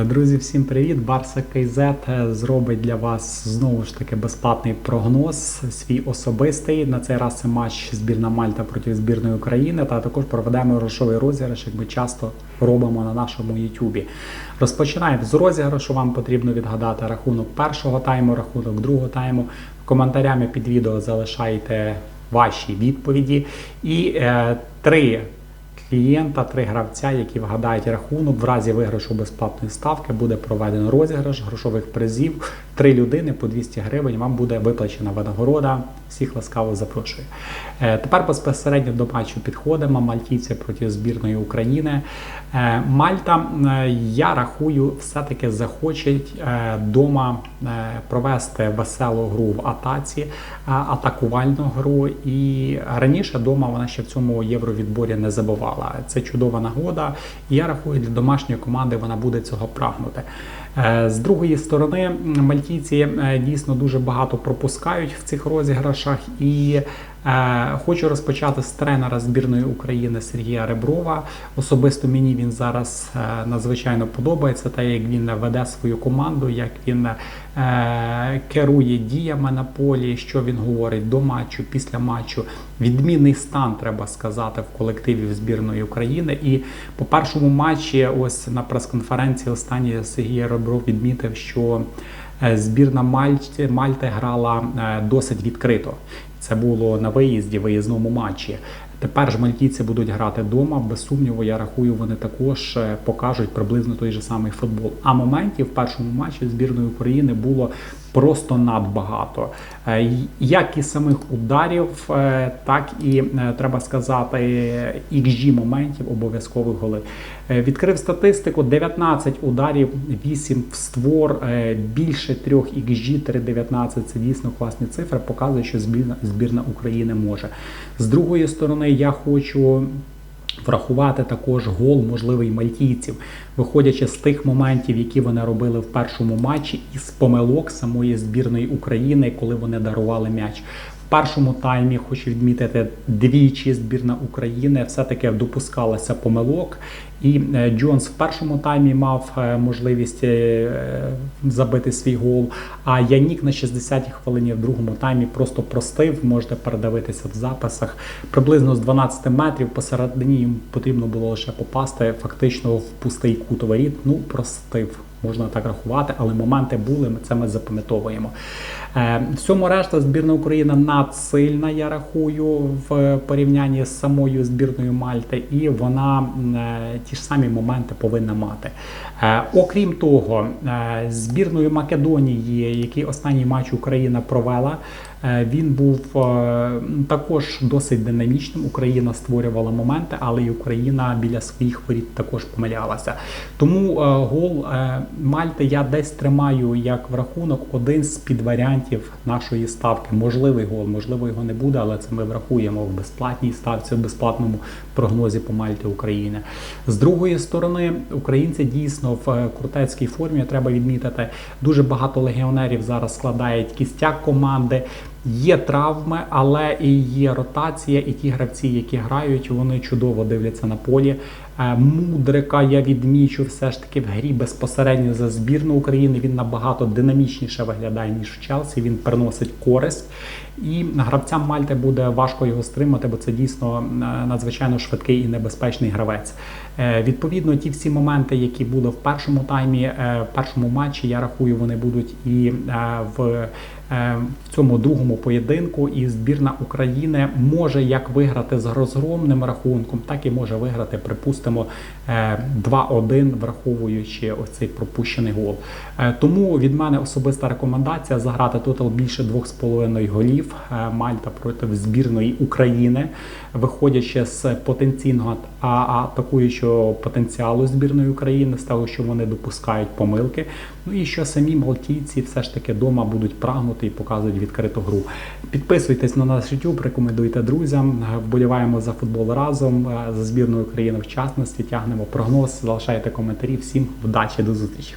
Е, Друзі, всім привіт! Барса КЗ зробить для вас знову ж таки безплатний прогноз, свій особистий. На цей раз це матч збірна Мальта проти збірної України. Та також проведемо грошовий розіграш, як ми часто робимо на нашому Ютубі. Розпочинаємо з розіграшу. Вам потрібно відгадати рахунок першого тайму, рахунок другого тайму. Коментарями під відео залишайте ваші відповіді. І е, три клієнта, три гравця, які вгадають рахунок. В разі виграшу безплатної ставки буде проведено розіграш грошових призів. Три людини по 200 гривень. Вам буде виплачена винагорода. Всіх ласкаво запрошую. Е, Тепер безпосередньо до матчу підходимо. Мальтійці проти збірної України. Е, Мальта, е, я рахую, все-таки захочуть вдома провести веселу гру в атаці, атакувальну гру. І раніше вдома вона ще в цьому євровідборі не забувала. Це чудова нагода. І я рахую, для домашньої команди вона буде цього прагнути. Е, З другої сторони, мальтійці е, дійсно дуже багато пропускають в цих розіграшах. І хочу розпочати з тренера збірної України Сергія Реброва. Особисто мені він зараз е, надзвичайно подобається, те, як він веде свою команду, як він е, керує діями на полі, що він говорить до матчу, після матчу. Відмінний стан, треба сказати, в колективі збірної України. І по першому матчі, ось на прес-конференції останній Сергій Ребров відмітив, що е, збірна Мальти, Мальти грала е, досить відкрито. Це було на виїзді, виїзному матчі. Тепер ж мальтійці будуть грати вдома. Без сумніву, я рахую, вони також е, покажуть приблизно той же самий футбол. А моментів в першому матчі збірної України було просто надбагато. Е, Як і самих ударів, е, так і е, треба сказати, XG моментів обов'язкових голи. Відкрив статистику: 19 ударів, 8 в створ, більше 3 XG, 3,19 це дійсно класні цифри. Показує, що збірна, збірна України може. З другої сторони, я хочу. Врахувати також гол можливий мальтійців, виходячи з тих моментів, які вони робили в першому матчі, і з помилок самої збірної України, коли вони дарували м'яч. Першому таймі хочу відмітити двічі збірна України все-таки допускалася помилок. І е, Джонс в першому таймі мав е, можливість е, забити свій гол. А Янік на 60-й хвилині в другому таймі просто простив. Можете передивитися в записах. Приблизно з 12 метрів посередині їм потрібно було лише попасти фактично в пустий кут воріт. Ну, простив. Можна так рахувати, але моменти були, це ми запам'ятовуємо. Всьому В цьому решта збірна України надсильна, я рахую, в порівнянні з самою збірною Мальти, і вона е, ті ж самі моменти повинна мати. Е, Окрім того, е, збірною Македонії, який останній матч Україна провела, е, він був е, також досить динамічним. Україна створювала моменти, але і Україна біля своїх воріт також помилялася. Тому е, гол е, Мальти я десь тримаю як в рахунок один з підваріантів нашої ставки. Можливий гол, можливо, його не буде, але це ми врахуємо в безплатній ставці, в безплатному прогнозі по Мальті України. З другої сторони, українці дійсно в е, крутецькій формі треба відмітити. Дуже багато легіонерів зараз складають кістяк команди. Є травми, але і є ротація, і ті гравці, які грають, вони чудово дивляться на полі. Е, Мудрика я відмічу все ж таки в грі безпосередньо за збірну України. Він набагато динамічніше виглядає ніж в Челсі. Він приносить користь. І гравцям Мальти буде важко його стримати, бо це дійсно е, надзвичайно швидкий і небезпечний гравець. Е, Відповідно, ті всі моменти, які були в першому таймі, в першому матчі, я рахую, вони будуть і в в цьому другому поєдинку. І збірна України може як виграти з розгромним рахунком, так і може виграти, припустимо, е, 2-1, враховуючи оцей пропущений гол. Е, Тому від мене особиста рекомендація заграти тотал більше 2,5 голів е, Мальта проти збірної України, виходячи з потенційного атакуючого потенціалу збірної України, з того, що вони допускають помилки. Ну і що самі малтійці все ж таки вдома будуть прагнути і показують відкриту гру. Підписуйтесь на наш YouTube, рекомендуйте друзям. е, Вболіваємо за футбол разом, е, за збірною України в частності. Тягнемо прогноз, залишайте коментарі. Всім вдачі до зустрічі.